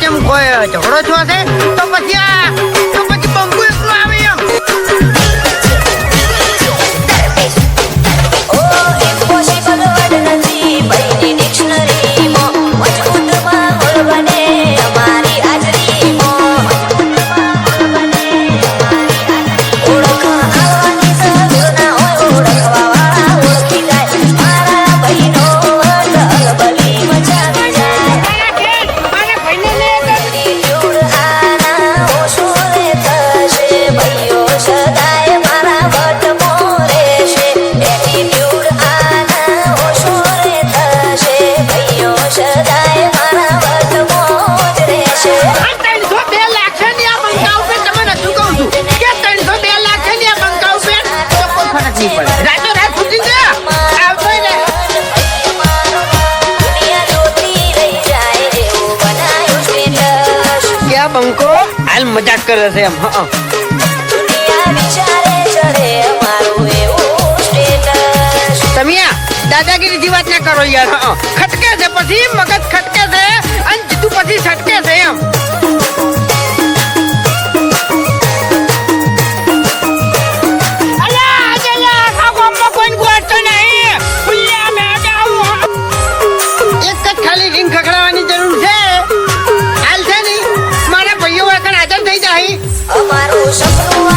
કેમ કોઈ ઝઘડો છો છે? તો પછી આ પંકો હાલ મજાક કરે છે એમ, હા તમે દાદાગીરી જેવી વાત ના કરો યાર ખટકે છે પછી, મગજ ખટકે છે અને જીતું પછી છટકે છે એમ. અમારું સપનું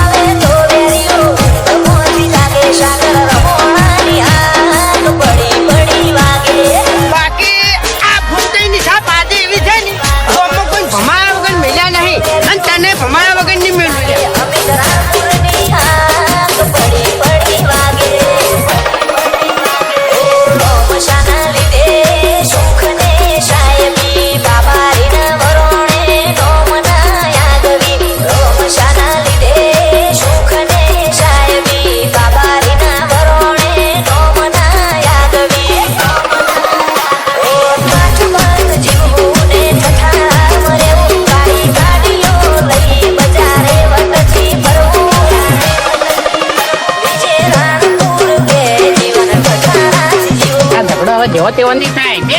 જેવો તેવો નહીં થાય. બે